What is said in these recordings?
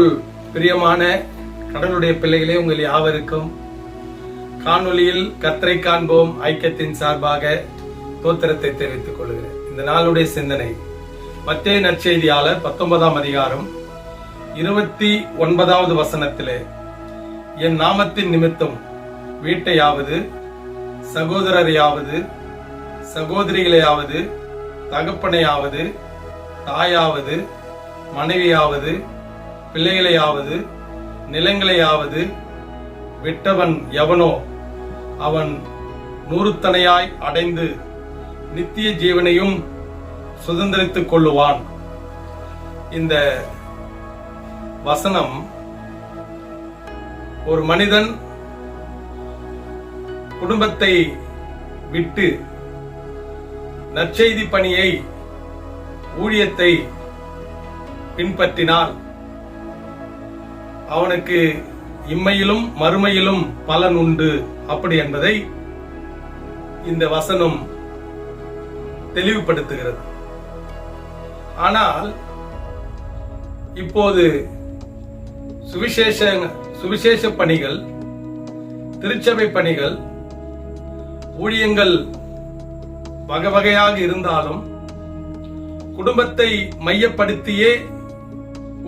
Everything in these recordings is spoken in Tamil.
கிறிஸ்துவுக்குள் பிரியமான கடவுளுடைய பிள்ளைகளே உங்கள் யாவருக்கும் காணொளியில் கத்தரை காண்போம் ஐக்கியத்தின் சார்பாக தோத்திரத்தை தெரிவித்துக் கொள்கிறேன். இந்த நாளுடைய சிந்தனை மத்திய நற்செய்தியாளர் பத்தொன்பதாம் அதிகாரம் இருபத்தி ஒன்பதாவது வசனத்திலே என் நாமத்தின் நிமித்தம் வீட்டையாவது சகோதரரையாவது சகோதரிகளையாவது தகப்பனையாவது தாயாவது மனைவியாவது பிள்ளைகளையாவது நிலங்களையாவது விட்டவன் எவனோ அவன் நூறுத்தனையாய் அடைந்து நித்திய ஜீவனையும் சுதந்திரித்துக் கொள்ளுவான். இந்த வசனம் ஒரு மனிதன் குடும்பத்தை விட்டு நற்செய்தி பணியை ஊழியத்தை பின்பற்றினால் அவனுக்கு இம்மையிலும் மறுமையிலும் பலன் உண்டு. அப்படி என்பதை இந்த வசனம் தெளிவுபடுத்துகிறது. ஆனால் இப்போது சுவிசேஷ சுவிசேஷ பணிகள் திருச்சபை பணிகள் ஊழியங்கள் வகை வகையாக இருந்தாலும் குடும்பத்தை மையப்படுத்தியே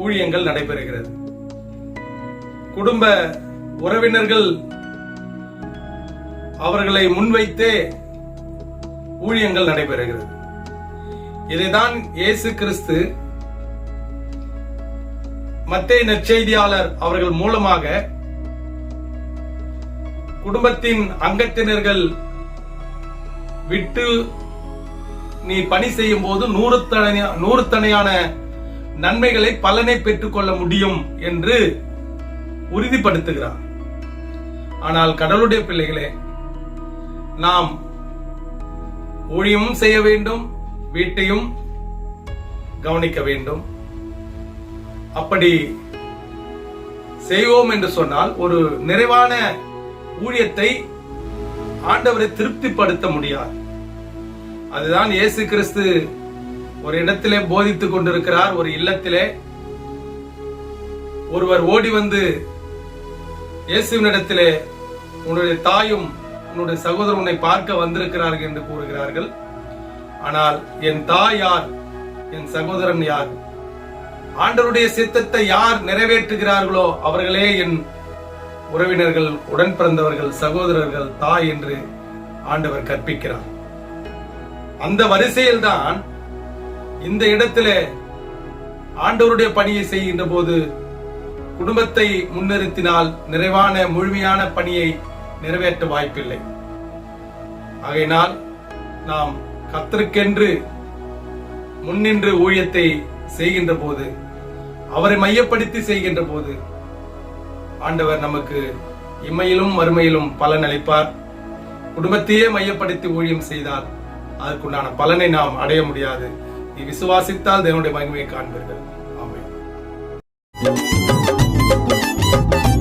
ஊழியங்கள் நடைபெறுகிறது. குடும்ப உறவினர்கள் அவர்களை முன்வைத்தே ஊழியங்கள் நடைபெறுகிறது. இதைதான் இயேசு கிறிஸ்து மத்திய நற்செய்தியாளர் அவர்கள் மூலமாக குடும்பத்தின் அங்கத்தினர்கள் விட்டு நீ பணி செய்யும் போது நூறு நூறு தனையான நன்மைகளை பலனை பெற்றுக்கொள்ள முடியும் என்று உறுதிப்படுத்துகிறார். ஆனால் கடவுளுடைய பிள்ளைகளே நாம் ஊழியமும் செய்ய வேண்டும் வீட்டையும் கவனிக்க வேண்டும். அப்படி செய்வோம் என்று சொன்னால் ஒரு நிறைவான ஊழியத்தை ஆண்டவரை திருப்திப்படுத்த முடியாது. அதுதான் இயேசு கிறிஸ்து ஒரு இடத்திலே போதித்துக் கொண்டிருக்கிறார் ஒரு இல்லத்திலே ஒருவர் ஓடி வந்து இயேசுவினிடத்திலே உன்னுடைய தாயும் உன்னுடைய சகோதரர் உன்னை பார்க்க வந்திருக்கிறார்கள் என்று கூறுகிறார்கள். ஆனால் என் தாய் யார்? என் சகோதரன் யார்? ஆண்டவருடைய சித்தத்தை யார் நிறைவேற்றுகிறார்களோ அவர்களே என் உறவினர்கள் உடன் பிறந்தவர்கள் சகோதரர்கள் தாய் என்று ஆண்டவர் கற்பிக்கிறார். அந்த வரிசையில் தான் இந்த இடத்திலே ஆண்டவருடைய பணியை செய்கின்ற போது குடும்பத்தை முன்னிறுத்தினால் நிறைவான முழுமையான பணியை நிறைவேற்ற வாய்ப்பில்லை. ஆகையினால் நாம் கத்தருக்கென்று முன்னின்று ஊழியத்தை செய்கின்ற போது அவரை மையப்படுத்தி செய்கின்ற போது ஆண்டவர் நமக்கு இம்மையிலும் மறுமையிலும் பலன் அளிப்பார். குடும்பத்தையே மையப்படுத்தி ஊழியம் செய்தால் அதற்குண்டான பலனை நாம் அடைய முடியாது. நீ விசுவாசித்தால் தேவனுடைய மகிமையை காண்பீர்கள். ஆமென். Thank you.